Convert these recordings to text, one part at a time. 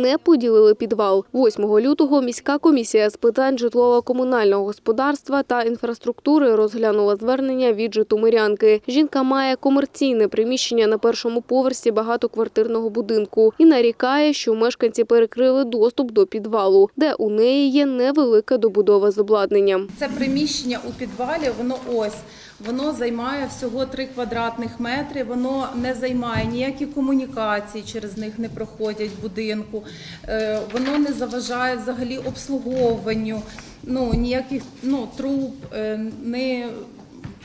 не поділили підвал. 8 лютого міська комісія з питань житлово-комунального господарства та інфраструктури розглянула звернення від житомирянки. Жінка має комерційне приміщення на першому поверсі багатоквартирного будинку і нарікає, що мешканці перекрили доступ до підвалу, де у неї є невелика добудова з обладнанням. Це приміщення у підвалі, воно ось. Воно займає всього 3 квадратних метри, воно не займає ніякі комунікації, через них не проходять будинку, Е, воно не заважає взагалі обслуговуванню, ну, ніяких ну, труб, е, не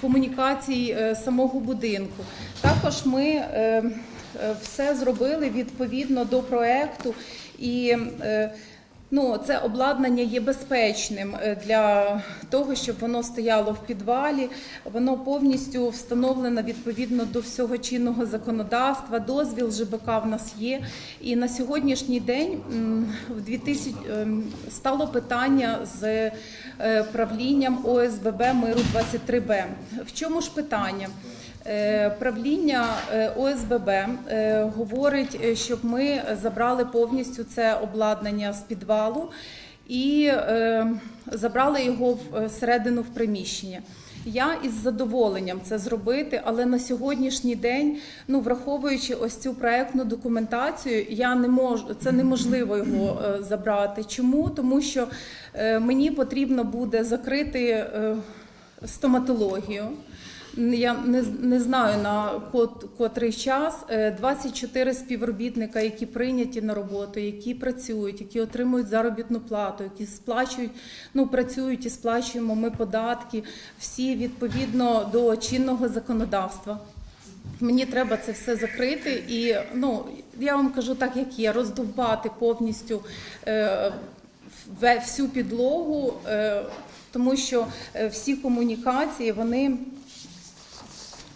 комунікацій е, самого будинку. Також ми все зробили відповідно до проекту і Ну, це обладнання є безпечним е, для того, щоб воно стояло в підвалі. Воно повністю встановлено відповідно до всього чинного законодавства. Дозвіл ЖБК в нас є. І на сьогоднішній день в 2000 ем, стало питання з е, правлінням ОСББ Миру 23Б. В чому ж питання? Е, Правління е, ОСББ е, говорить, щоб ми забрали повністю це обладнання з підвалу і забрали його в е, в приміщення. Я із задоволенням це зробити, але на сьогоднішній день, ну враховуючи ось цю проектну документацію, я не можу це неможливо його забрати. Чому? Тому що мені потрібно буде закрити стоматологію. Я не, не знаю на кот, котрий час. Е, 24 співробітника, які прийняті на роботу, які працюють, які отримують заробітну плату, які сплачують, ну працюють і сплачуємо ми податки, всі відповідно до чинного законодавства. Мені треба це все закрити і ну я вам кажу так, як є, роздовбати повністю е, всю підлогу, е, тому що е, всі комунікації вони.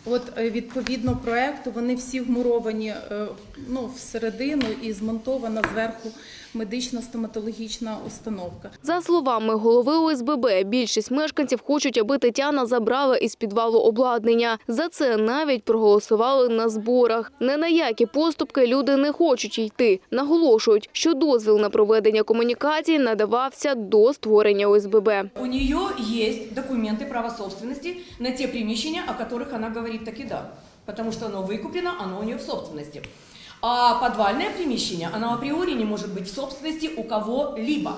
От е, відповідно проекту вони всі вмуровані е, ну, всередину і змонтована зверху медична стоматологічна установка. За словами голови ОСББ, більшість мешканців хочуть, аби Тетяна забрала із підвалу обладнання. За це навіть проголосували на зборах. Не на які поступки люди не хочуть йти. Наголошують, що дозвіл на проведення комунікацій надавався до створення ОСББ. У нее есть документы права собственности на те примещения, о которых она говорит таки да. Потому что оно выкуплено, оно у нее в собственности. А подвальное примещение, оно априори не может быть в собственности у кого-либо.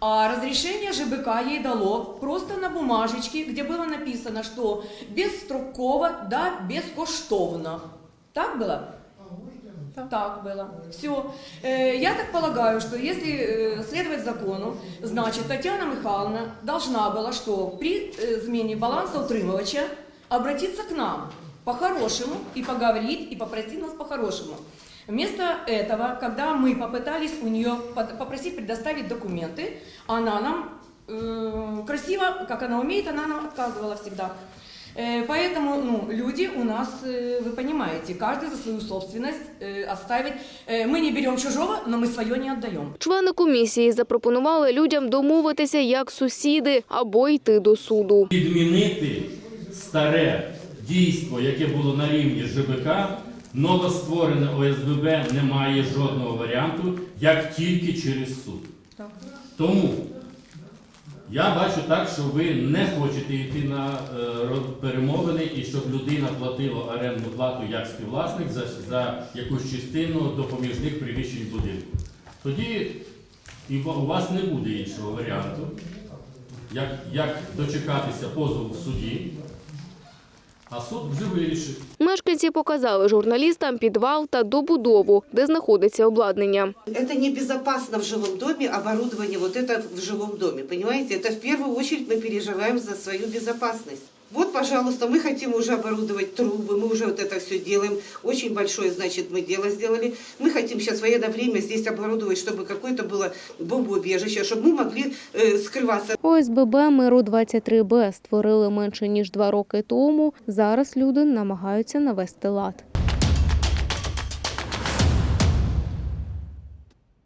А разрешение ЖБК ей дало просто на бумажечке, где было написано, что безстроково, да, бескоштовно. Так было? Так было. Все. Я так полагаю, что если э, следовать закону, значит, Татьяна Михайловна должна была что? При э, змене баланса утримывача обратиться к нам по-хорошему и поговорить, и попросить нас по-хорошему. Вместо этого, когда мы попытались у нее под- попросить предоставить документы, она нам э, красиво, как она умеет, она нам отказывала всегда. Э, Поэтому ну, люди у нас, э, вы понимаете, каждый за свою собственность э, оставить. Э, Мы не берем чужого, но мы свое не отдаем. Члени комісії запропонували людям домовитися як сусіди або йти до суду. Відмінити старе дійство, яке було на рівні ЖБК, новостворене ОСББ не має жодного варіанту, як тільки через суд. Тому я бачу так, що ви не хочете йти на е, перемовини і щоб людина платила орендну плату як співвласник за, за якусь частину допоміжних приміщень будинку. Тоді і у вас не буде іншого варіанту, як, як дочекатися позову в суді, а суд вже вирішить. Мешканці показали журналістам підвал та добудову, де знаходиться обладнання. Это небезопасно в жилом доме, оборудование вот это в жилом доме, понимаете? Это в первую очередь мы переживаем за свою безопасность. Вот, пожалуйста, мы хотим уже оборудовать трубы, мы уже вот это все делаем. Очень большое, значит, мы дело сделали. Мы хотим сейчас в военное время здесь оборудовать, чтобы какое-то было бомбоубежище, чтобы мы могли э, скрываться. ОСББ Миру 23Б створили менше ніж два роки тому. Зараз люди намагаються навести лад.